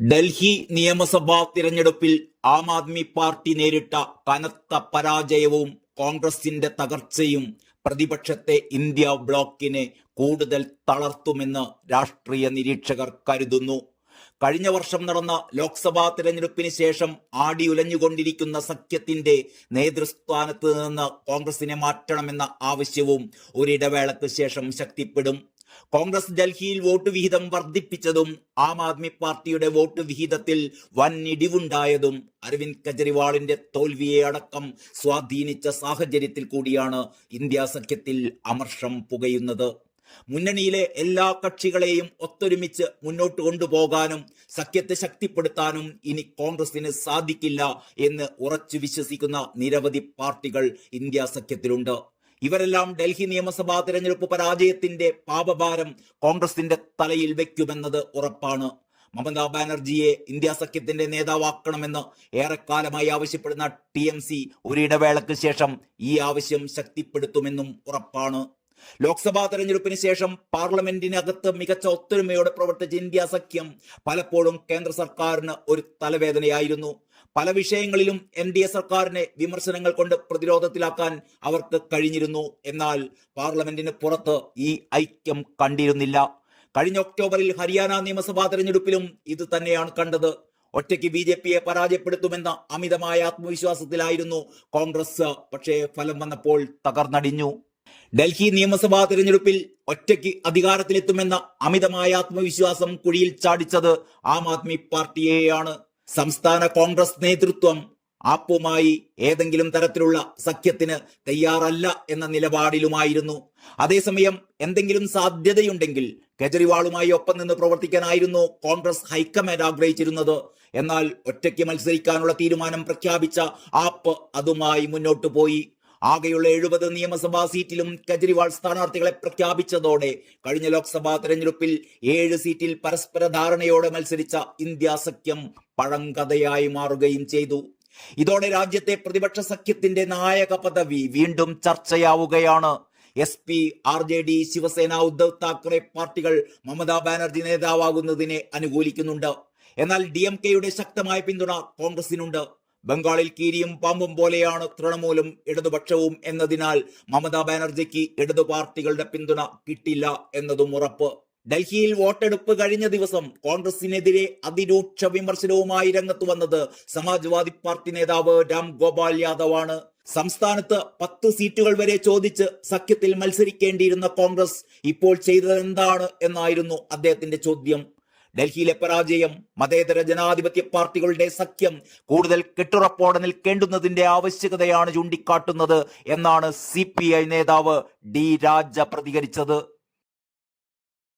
ഡൽഹി നിയമസഭാ തിരഞ്ഞെടുപ്പിൽ ആം ആദ്മി പാർട്ടി നേരിട്ട കനത്ത പരാജയവും കോൺഗ്രസിന്റെ തകർച്ചയും പ്രതിപക്ഷത്തെ ഇന്ത്യ ബ്ലോക്കിനെ കൂടുതൽ തളർത്തുമെന്ന് രാഷ്ട്രീയ നിരീക്ഷകർ കരുതുന്നു. കഴിഞ്ഞ വർഷം നടന്ന ലോക്സഭാ തിരഞ്ഞെടുപ്പിന് ശേഷം ആടി ഉലഞ്ഞുകൊണ്ടിരിക്കുന്ന സഖ്യത്തിന്റെ നേതൃസ്ഥാനത്ത് നിന്ന് കോൺഗ്രസിനെ മാറ്റണമെന്ന ആവശ്യവും ഒരിടവേളയ്ക്ക് ശേഷം ശക്തിപ്പെടും. കോൺഗ്രസ് ഡൽഹിയിൽ വോട്ട് വിഹിതം വർദ്ധിപ്പിച്ചതും ആം ആദ്മി പാർട്ടിയുടെ വോട്ട് വിഹിതത്തിൽ വൻ ഇടിവുണ്ടായതും അരവിന്ദ് കെജ്രിവാളിന്റെ തോൽവിയെ അടക്കം സ്വാധീനിച്ച സാഹചര്യത്തിൽ കൂടിയാണ് ഇന്ത്യ സഖ്യത്തിൽ അമർഷം പുകയുന്നത്. മുന്നണിയിലെ എല്ലാ കക്ഷികളെയും ഒത്തൊരുമിച്ച് മുന്നോട്ട് കൊണ്ടുപോകാനും സഖ്യത്തെ ശക്തിപ്പെടുത്താനും ഇനി കോൺഗ്രസിന് സാധിക്കില്ല എന്ന് ഉറച്ചു വിശ്വസിക്കുന്ന നിരവധി പാർട്ടികൾ ഇന്ത്യ സഖ്യത്തിലുണ്ട്. ഇവരെല്ലാം ഡൽഹി നിയമസഭാ തെരഞ്ഞെടുപ്പ് പരാജയത്തിന്റെ പാപഭാരം കോൺഗ്രസിന്റെ തലയിൽ വെക്കുമെന്നത് ഉറപ്പാണ്. മമതാ ബാനർജിയെ ഇന്ത്യ സഖ്യത്തിന്റെ നേതാവാക്കണമെന്ന് ഏറെക്കാലമായി ആവശ്യപ്പെടുന്ന ടി എം സി ഒരിടവേളയ്ക്ക് ശേഷം ഈ ആവശ്യം ശക്തിപ്പെടുത്തുമെന്നും ഉറപ്പാണ്. ലോക്സഭാ തെരഞ്ഞെടുപ്പിന് ശേഷം പാർലമെന്റിനകത്ത് മികച്ച ഒത്തൊരുമയോടെ പ്രവർത്തിച്ച ഇന്ത്യ സഖ്യം പലപ്പോഴും കേന്ദ്ര സർക്കാരിന് ഒരു തലവേദനയായിരുന്നു. പല വിഷയങ്ങളിലും എൻ ഡി എ സർക്കാരിനെ വിമർശനങ്ങൾ കൊണ്ട് പ്രതിരോധത്തിലാക്കാൻ അവർക്ക് കഴിഞ്ഞിരുന്നു. എന്നാൽ പാർലമെന്റിന് പുറത്ത് ഈ ഐക്യം കണ്ടിരുന്നില്ല. കഴിഞ്ഞ ഒക്ടോബറിൽ ഹരിയാന നിയമസഭാ തെരഞ്ഞെടുപ്പിലും ഇത് തന്നെയാണ് കണ്ടത്. ഒറ്റയ്ക്ക് ബി ജെ പിയെ പരാജയപ്പെടുത്തുമെന്ന അമിതമായ ആത്മവിശ്വാസത്തിലായിരുന്നു കോൺഗ്രസ്. പക്ഷേ ഫലം വന്നപ്പോൾ തകർന്നടിഞ്ഞു. ഡൽഹി നിയമസഭാ തെരഞ്ഞെടുപ്പിൽ ഒറ്റയ്ക്ക് അധികാരത്തിലെത്തുമെന്ന അമിതമായ ആത്മവിശ്വാസം കുഴിയിൽ ചാടിച്ചത് ആം ആദ്മി പാർട്ടിയെയാണ്. സംസ്ഥാന കോൺഗ്രസ് നേതൃത്വം ആപ്പുമായി ഏതെങ്കിലും തരത്തിലുള്ള സഖ്യത്തിന് തയ്യാറല്ല എന്ന നിലപാടിലുമായിരുന്നു. അതേസമയം എന്തെങ്കിലും സാധ്യതയുണ്ടെങ്കിൽ കെജ്രിവാളുമായി ഒപ്പം നിന്ന് പ്രവർത്തിക്കാനായിരുന്നു കോൺഗ്രസ് ഹൈക്കമാൻഡ് ആഗ്രഹിച്ചിരുന്നത്. എന്നാൽ ഒറ്റയ്ക്ക് മത്സരിക്കാനുള്ള തീരുമാനം പ്രഖ്യാപിച്ച ആപ്പ് അതുമായി മുന്നോട്ടു പോയി ആകെയുള്ള എഴുപത് നിയമസഭാ സീറ്റിലും കെജ്രിവാൾ സ്ഥാനാർത്ഥികളെ പ്രഖ്യാപിച്ചതോടെ കഴിഞ്ഞ ലോക്സഭാ തെരഞ്ഞെടുപ്പിൽ ഏഴ് സീറ്റിൽ പരസ്പര ധാരണയോടെ മത്സരിച്ച ഇന്ത്യ സഖ്യം പഴങ്കഥയായി മാറുകയും ചെയ്തു. ഇതോടെ രാജ്യത്തെ പ്രതിപക്ഷ സഖ്യത്തിന്റെ നായക പദവി വീണ്ടും ചർച്ചയാവുകയാണ്. S P R J D Shiv Sena Uddhav Thackeray പാർട്ടികൾ മമതാ ബാനർജി നേതാവാകുന്നതിനെ അനുകൂലിക്കുന്നുണ്ട്. എന്നാൽ ഡി എം കെയുടെ ശക്തമായ പിന്തുണ കോൺഗ്രസിനുണ്ട്. ബംഗാളിൽ കീരിയും പാമ്പും പോലെയാണ് തൃണമൂലും ഇടതുപക്ഷവും എന്നതിനാൽ മമതാ ബാനർജിക്ക് ഇടതു പാർട്ടികളുടെ പിന്തുണ കിട്ടില്ല എന്നതും ഉറപ്പ്. ഡൽഹിയിൽ വോട്ടെടുപ്പ് കഴിഞ്ഞ ദിവസം കോൺഗ്രസിനെതിരെ അതിരൂക്ഷ വിമർശനവുമായി രംഗത്ത് വന്നത് സമാജ്വാദി പാർട്ടി നേതാവ് രാം ഗോപാൽ യാദവ് ആണ് സംസ്ഥാനത്ത് പത്ത് സീറ്റുകൾ വരെ ചോദിച്ച് സഖ്യത്തിൽ മത്സരിക്കേണ്ടിയിരുന്ന കോൺഗ്രസ് ഇപ്പോൾ ചെയ്തതെന്താണ് എന്നായിരുന്നു അദ്ദേഹത്തിന്റെ ചോദ്യം. ഡൽഹിയിലെ പരാജയം മതേതര ജനാധിപത്യ പാർട്ടികളുടെ സഖ്യം കൂടുതൽ കെട്ടുറപ്പോടെ നിൽക്കേണ്ടുന്നതിന്റെ ആവശ്യകതയാണ് ചൂണ്ടിക്കാട്ടുന്നത് എന്നാണ് സി നേതാവ് ഡി രാജ പ്രതികരിച്ചത്.